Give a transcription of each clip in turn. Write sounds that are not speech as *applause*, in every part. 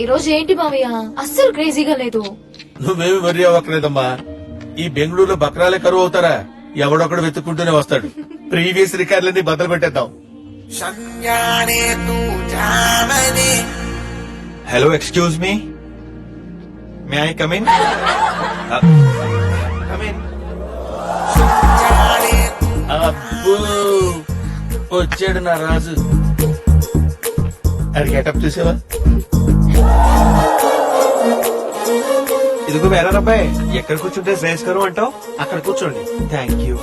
ఈ రోజు ఏంటి మావయ్య? అస్సలు క్రేజీగా లేదు. నువ్వేమి వరి అవ్వక్కర్లేదమ్మా. ఈ బెంగళూరులో బక్రాలే కరువు అవుతారా? ఎవడొకడు వెతుక్కుంటూనే వస్తాడు. ప్రీవియస్ రికార్డులన్నీ బద్దలు పెట్టేద్దాం. Hello excuse me. May I come in అబ్బో వచ్చాడు నా రాజు. అది గెటప్ చూసావా? ఇదిగో వేరే అబ్బాయి ఎక్కడ కూర్చుంటే శ్రేయస్కరం అంటావు? అక్కడ కూర్చోండి. థ్యాంక్ యూ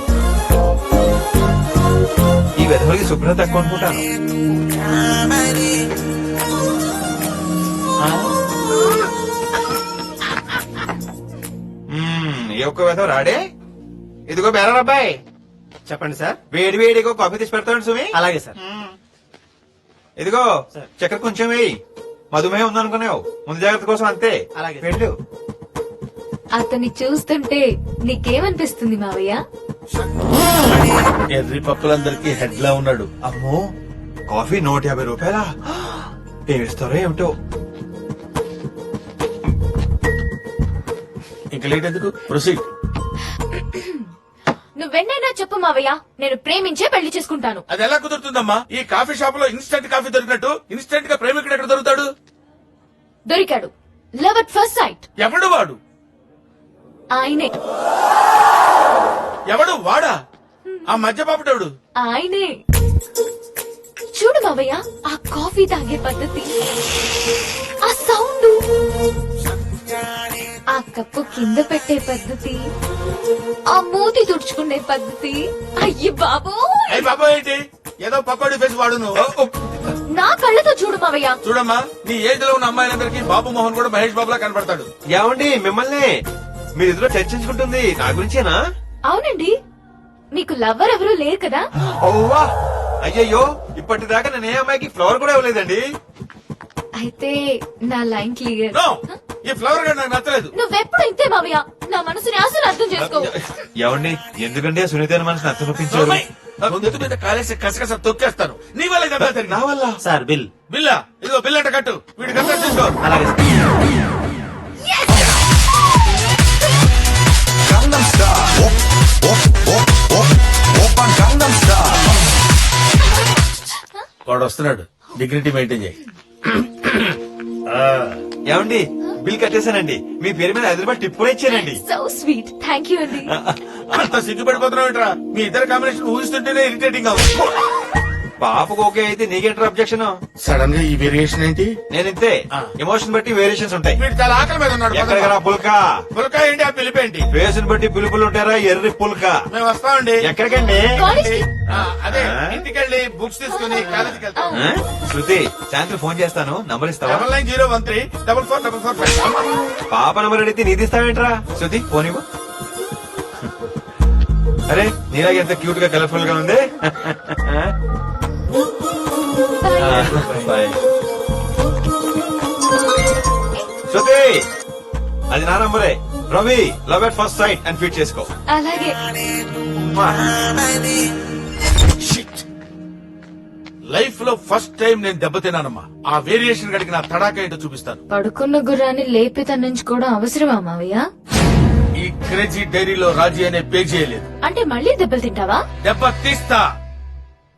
ఈ వెధవలకి శుభ్రత తక్కువ అనుకుంటాను ఏ ఒక్క వెధవ రాడే? ఇదిగో బేరా అబ్బాయి చెప్పండి సార్. వేడి వేడిగా కాఫీ తీసి పెడతాను సుమి. అలాగే సార్. ఇదిగో చక్కెర కొంచెం వేయి. మధుమేహం ఉందనుకున్నావు ముందు జాగ్రత్త కోసం అంతే. అలాగే. వెళ్ళు. అతన్ని చూస్తుంటే నీకేమనిపిస్తుంది మావయ్య? ఎర్రి పప్పులందరికీ హెడ్ లా ఉన్నాడు. అమ్మో కాఫీ నూట యాభై రూపాయలా? ఏమిస్తారో ఏమిటో? ఇంకా లేట్ ఎందుకు? ప్రొసీడ్. నువ్వెన్నైనా చెప్పు మావయ్య నేను ప్రేమించే పెళ్ళి చేసుకుంటాను. అది ఎలా కుదురుతుందమ్మా? ఈ కాఫీ షాప్లో ఇన్స్టెంట్ కాఫీ దొరికినట్టు ఇన్స్టెంట్గా ప్రేమికుడు ఎక్కడ దొరుకుతాడు? దొరికాడు. Love at first sight. ఎవడు వాడు? ఆయనే. ఎవడు? వాడా? ఆ మధ్య పాపటోడు. ఆయనే. చూడు మావయ్య ఆ కాఫీ తాగే పద్ధతి. ఆ సౌండ్. ఆ కప్పు కింద పెట్టే పద్ధతి. ఆ మూతి తుడుచుకునే పద్ధతి. అయ్యి బాబు అయ్యి బాబా ఏంటి? ఏదో పకోడీ ఫేస్ వాడు నువ్వు నా కళ్ళతో చూడు మావయ్య. చూడమ్మా నీ ఏజ్లో ఉన్న అమ్మాయిలందరికీ బాబు మోహన్ కూడా మహేష్ బాబులా కనపడతాడు. ఏమండి మిమ్మల్ని? మీరు ఇద్దరు చర్చించుకుంటుంది నా గురించేనా? అవునండి. మీకు లవ్వర్ ఎవరు లేరు కదా? ఓవా అయ్యయ్యో ఇప్పటిదాకా నేను ఏ అమ్మాయికి ఫ్లవర్ కూడా ఇవ్వలేదండి. అయితే నా లైన్ క్లియర్. నో! ఈ ఫ్లవర్గా నాకు నచ్చలేదు. నువ్వెప్పుడు ఇంతే మావయ్య? నా మనసుని అసలు అర్థం చేసుకో. ఏమండి ఎందుకంటే సునీత మనసుని అర్థం అమ్మాయి, నా గొంతు మీద కాలేసి కసకస తొక్కేస్తాను. నీ వల్ల కదా నా వల్ల? Sir bill. బిల్లా? ఇదిగో బిల్ అంట కట్టు. వీడి కట్ట తీసుకో. అలాగే వాడు వస్తున్నాడు. డిగ్నిటీ మెయింటైన్ చేయి. ఏమండి? బిల్ కట్టేశానండి. మీ పేరు మీద హైదరాబాద్ టిప్ కూడా ఇచ్చానండి. సో స్వీట్ థ్యాంక్ యూ అండి. *laughs* అంత సిగ్గుపడిపోతున్నావు ఏంట్రా మీ ఇద్దరు కాంబినేషన్ ఊహిస్తుంటేనే ఇరిటేటింగ్ ఉంది పాపకు ఓకే అయితే నీకేంటారు అబ్జెక్షన్ సడన్గా ఈ వేరియేషన్ ఏంటి? నేను ఇంతే. ఎమోషన్ బట్టి వేరియేషన్స్ ఉంటాయి. వీడు చాలా ఆకలి మీద ఉన్నాడు ఎక్కడికరా పుల్కా? పులక ఏంటి ఆ పిలిపేంటి ఫేస్ బట్టి పిలుపులు ఉంటారా ఎర్రి పుల్కా. మేము వస్తామండి. ఎక్కడికండి? ఆ, అదే? ఇంటికెళ్ళి బుక్స్ తీసుకుని కాలేజీకి వెళ్తాం? శృతి సాయంత్రం ఫోన్ చేస్తాను. నంబర్ ఇస్తావా? Double nine zero one three double four double four five. పాప నంబర్ అడిగితే నీది ఇస్తావేంట్రా? శృతి ఫోన్ ఇవ్వు. అరే నీలాగ ఎంత క్యూట్గా కలర్ఫుల్గా ఉంది. శృతి అది నా నంబరే. Ravi love at first sight and fit చేసుకో. అలాగే. లైఫ్లో ఫస్ట్ టైం నేను దెబ్బతిన్నానమ్మా ఆ వేరియేషన్ గడికి నా తడాక ఏంటో చూపిస్తాను. పడుకున్న గుర్రాన్ని లేపి తన్నించుకోవడం అవసరమా మావయ్య? ఈ క్రేజీ డైరీలో రాజీ అనే పేజీ చేయలేదు అంటే మళ్ళీ దెబ్బలు తింటావా? దెబ్బ తీస్తా.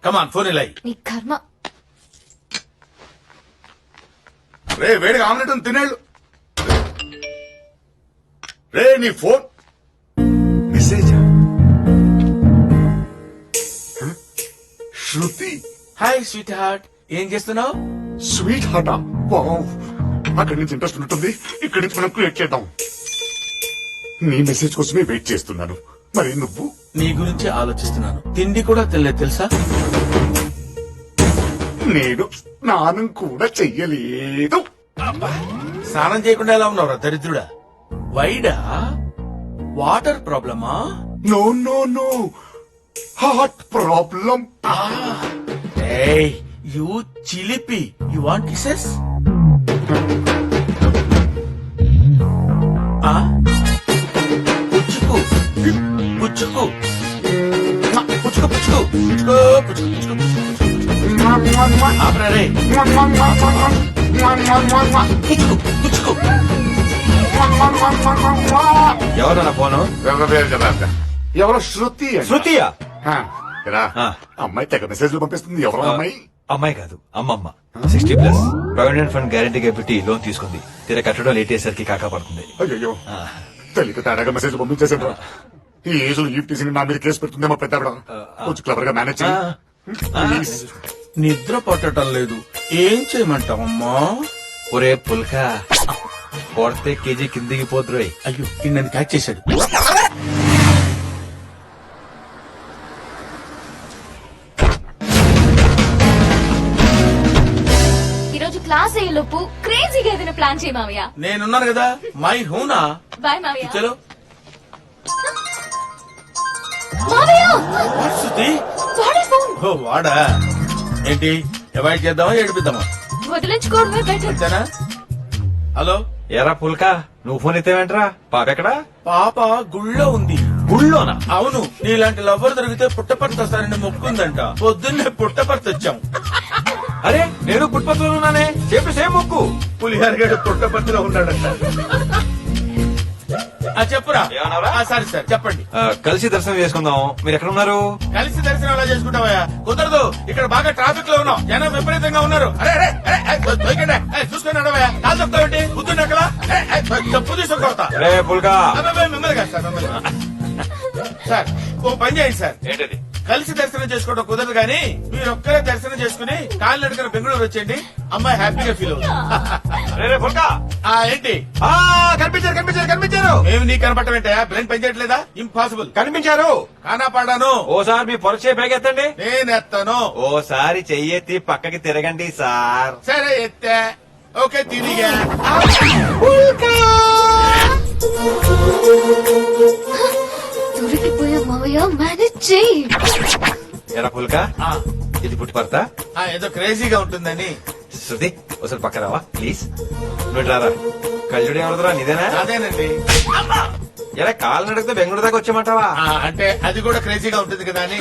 కమాన్ ఫోన్ ఇలా నీ కర్మ. రే వేడిగా ఆమ్లెట్ ఉంది తినేళ్ళు. రే నీ phone. Message? Shruti? Hi sweetheart ఏం చేస్తున్నావు? స్వీట్ హార్ట్ అక్కడి నుంచి ఇంట్రెస్ట్ ఉంటుంది. ఇక్కడి నుంచి మనం క్రియేట్ చేద్దాం. నీ మెసేజ్ కోసమే వెయిట్ చేస్తున్నాను. మరి నువ్వు? నీ గురించి ఆలోచిస్తున్నాను. తిండి కూడా తెలియదు తెలుసా? నేను స్నానం కూడా చెయ్యలేదు. అబ్బా, స్నానం చేయకుండా ఎలా ఉన్నావురా దరిద్రుడా? వైడా? వాటర్ ప్రాబ్లమా? No no no. Heart problem. ఏయ్ యూ చిలిపి యు వాంట్ కిసెస్ పుచ్చుకు పుచ్చుకు పుచ్చుకు. పుచ్చుకు పుచ్చుకు పుచ్చుకు పుచ్చుకు. ఆపరా రే ఎవరు నా ఫోను? ఎవరో శృతి. శృతియా? ఆ. అమ్మాయి తెగ మెసేజ్లు పంపిస్తుంది. ఎవరో అమ్మాయి? అమ్మాయి కాదు అమ్మమ్మ. Sixty plus. ప్రావిడెంట్ ఫండ్ గ్యారంటీగా పెట్టి లోన్ తీసుకుంది. తీర కట్టడం లేట్ అయ్యేసరికి కాకా పడుతుంది. అయ్యో తెలియక తేడాగా మెసేజ్ పంపించేసాడు ఈ ఏజ్లో ఈవ్ టీసీని నా మీద కేసు పెడుతుందేమో పెద్ద. కొంచెం క్లవర్గా మేనేజ్ చేయి. నిద్ర పట్టడం లేదు. ఏం చేయమంటావమ్మా ఒరే పుల్క కొడితే కేజీ కిందికి పోతురోయ్ అయ్యో నన్ను క్యాచ్ చేశాడు. ఈ రోజు క్లాస్ అయ్యే లోపు క్రేజీగా ఏదైనా ప్లాన్ చేయి మావయ్య. నేనున్నాను కదా మై హూనా? బాయ్ మావయ్య. చలో మావయ్య! వాట్ శృతి వాడే ఫోన్. ఓ వాడా? ఏంటి? అవాయిడ్ చేద్దామా? ఏడిపిద్దామా? వదిలించుకోవడమే బెటర్ అంతేనా? హలో? ఎరా పుల్క నువ్వు ఫోన్ ఎత్తేవేంట్రా పాప ఎక్కడా? పాప గుళ్ళో ఉంది. గుళ్ళోనా? అవును నీలాంటి లవ్వర్ దొరికితే పుట్టపర్తి వస్తారని మొక్కుందంట. పొద్దున్నే పుట్టపర్తి వచ్చాం. అరే నేను పుట్పత్తులు ఉన్నానే. చెప్పు సేమ్ ముక్కు. పులిహార గడు పుట్టపర్తిలో ఉన్నాడంట. ఆ చెప్పురా. ఏమన్నావురా? ఆ, సరే సార్ చెప్పండి. ఆ, కలిసి దర్శనం చేసుకుందాం. మీరు ఎక్కడ ఉన్నారు? కలిసి దర్శనం ఎలా చేసుకుంటావా కుదరదు. ఇక్కడ బాగా ట్రాఫిక్లో ఉన్నాం. జనం విపరీతంగా ఉన్నారు. అరే అరే అరే ఏ, దొ- దొరికండి ఏ, చూసుకొని నడవయ్యా. కాలు చెప్తావేంటి బుద్ధుండి అక్కడ చెప్పు తీసుకొని కొడతా రే పుల్క. అబ్బాయి, మిమ్మల్ని కాదు సార్ మిమ్మల్ని. సార్ ఓ పని చేయండి సార్. ఏంటది? కలిసి దర్శనం చేసుకోవడం కుదరదు కానీ మీరు ఒక్కరే దర్శనం చేసుకుని కాళ్ళు నడుకుని బెంగళూరు వచ్చేయండి. అమ్మాయి హ్యాపీగా ఫీల్ అవుతుంది. ఏంటి? ఆ కనిపించారు కనిపించారు కనిపించారు. మేము నీకు కనపడటం బ్రెయిన్ పనిచేయట్లేదా? ఇంపాసిబుల్. కనిపించారు. కానా పాడాను ఓసారి మీ పొరచే ఎత్తండి నేను ఎత్తాను ఓసారి చెయ్యెత్తి పక్కకి తిరగండి సార్. సరే ఎత్తా. ఓకే తిరిగా. మావయ్య మేనేజ్ చేయి ఎరా పుల్క? ఆ, ఇది పుట్టి పడతా? ఆ, ఏదో క్రేజీగా ఉంటుందని. శృతి ఒకసారి పక్క రావా? ప్లీజ్. నువ్వు రారా? కళ్ళుడు ఎవరిదిరా నీదేనా? అదేనండి. ఎరా కాలు నడిగితే బెంగళూరు దాకా వచ్చామంటావా ఆ, అంటే అది కూడా క్రేజీగా ఉంటుంది కదా అని.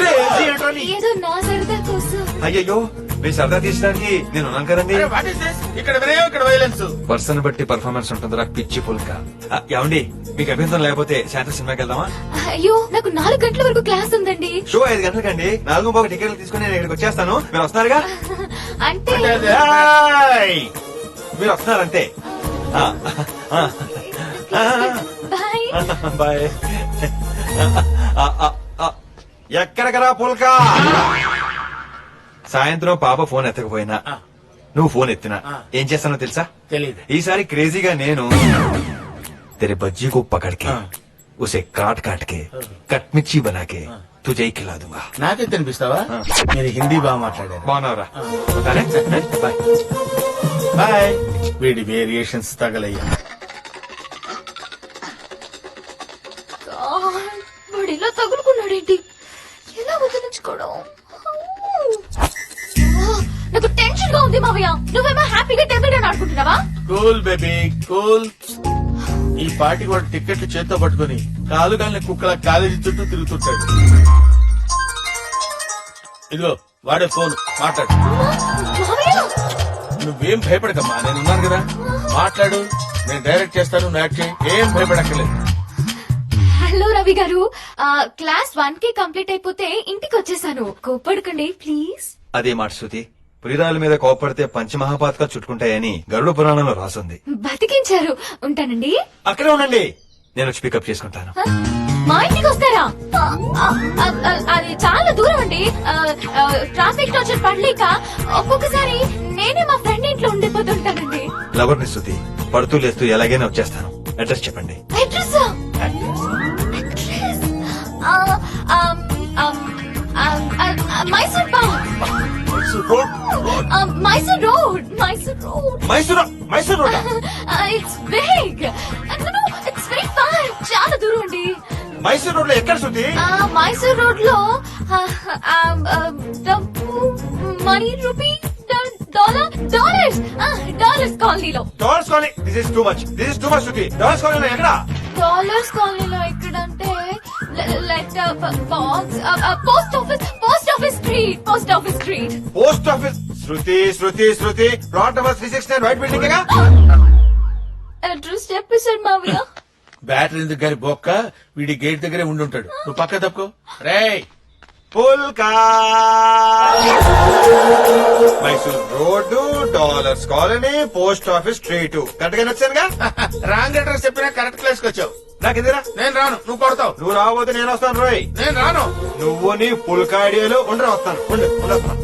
ఏదో మీ సరదా తీసడానికి నేను ఉన్నాను కదండి? ఇక్కడ వినయం ఇక్కడ వైలెన్స్ పర్సన్ బట్టి పర్ఫార్మెన్స్ ఉంటుందిరా పిచ్చి పుల్క. ఆ, ఏమండి మీకు అభ్యంతరం లేకపోతే సాయంత్రం సినిమాకి వెళ్దామా? అయ్యో నాకు నాలుగు గంటల వరకు క్లాస్ ఉందండి. షో ఐదు గంటలకండి. నాలుగు బాగా టికెట్లు తీసుకుని నేను ఇక్కడికి వచ్చేస్తాను. మీరు వస్తున్నారుగా? *laughs* అంటే. ఏయ్! మీరు వస్తున్నారంతే. ఆ, ఆ, బాయ్ బాయ్ *laughs* ఆ, ఆ, ఆ, ఎక్కడికరా పుల్క? సాయంత్రం పాప ఫోన్ ఎత్తకపోయినా ఆ. నువ్వు ఫోన్ ఎత్తినా ఆ. ఏం చేస్తానో తెలుసా తెలీదు ఈసారి క్రేజీగా నేను तेरे बज्जी को पकड़ के हाँ। उसे काट काट के कटमिर्ची बना के तुझे ही खिला दूंगा నాకే తినిపిస్తావా మీరు హిందీ బాగా మాట్లాడారు బాగున్నావురా ఉంటానే? బాయ్ బాయ్ వీడి వేరియేషన్స్ తగలయ్యా నువ్వేమో హ్యాపీగా టెంపుల్ అని ఆడుకుంటున్నావా? Cool baby cool. ఈ పాటి కూడా టికెట్లు చేత్తో పట్టుకుని కాలు కాలిన కుక్కల కాలేజీ చుట్టూ తిరుగుతుంటాడు. ఇదిగో వాడే ఫోన్ మాట్లాడు. నువ్వేం భయపడకమ్మా నేను ఉన్నాను కదా. మాట్లాడు నేను డైరెక్ట్ చేస్తాను నువ్వు యాక్ట్ చేయి. ఏం భయపడక్కర్లేదు. హలో రవి గారు క్లాస్ వన్కి కంప్లీట్ అయిపోతే ఇంటికి వచ్చేసాను కోపడకండి ప్లీజ్. అదే మాట శృతి. పులిరాల మీద కోపడితే పంచమహాపాతగా చుట్టుకుంటాయని గరుడ పురాణంలో రాసుంది. బతికించారు. ఉంటానండి. అక్కడే ఉండండి. నేను వచ్చి పికప్ చేసుకుంటాను. మా ఇంటికి వస్తారా? ఆ, ఆ, ఆ, ఆ, అది చాలా దూరం అండి. ట్రాఫిక్ టోచర్ పడలేక ఒక్కొక్కసారి నేనే మా ఫ్రెండ్ ఇంట్లో ఉండిపోతుంటానండి లవర్ని శృతి పడుతూ లేస్తూ ఎలాగైనా వచ్చేస్తాను. అడ్రస్ చెప్పండి. Address? Mysore pak Mysore road Mysore road Mysore Mysore road it's big it's very far చాలా దూరం అండి. మైసూర్ రోడ్లో ఎక్కడ శృతి మైసూర్ రోడ్లో డబ్బు money rupee dollar dollars dollars కాలనీలో dollars colony this is too much this is too much Shruti dollars కాలనీలో ఎక్కడ? డాలర్స్ కాలనీలో ఎక్కడంటే letter box post office post office street post office street post office Shruti Shruti Shruti plot number three six nine white building address మావయ్య. Battery ఎందుకు గారి బొక్క వీడి gate దగ్గరే ఉండుంటాడు. నువ్వు పక్క తప్పుకో. రేయ్! పుల్కా. Mysore road dollars colony post office street. కరెక్ట్గా వచ్చానుగా *laughs* రాంగ్ అడ్రస్ చెప్పినా కరెక్ట్ ప్లేస్కి వచ్చావు. నాకు ఎదురా నేను రాను నువ్వు కొడతావు. నువ్వు రాబోతే నేను వస్తాను రోయ్. నేను రాను. నువ్వు నీ పుల్కా ఐడియాలు ఉండరు వస్తాను. ఉండు ఉండు వస్తాను.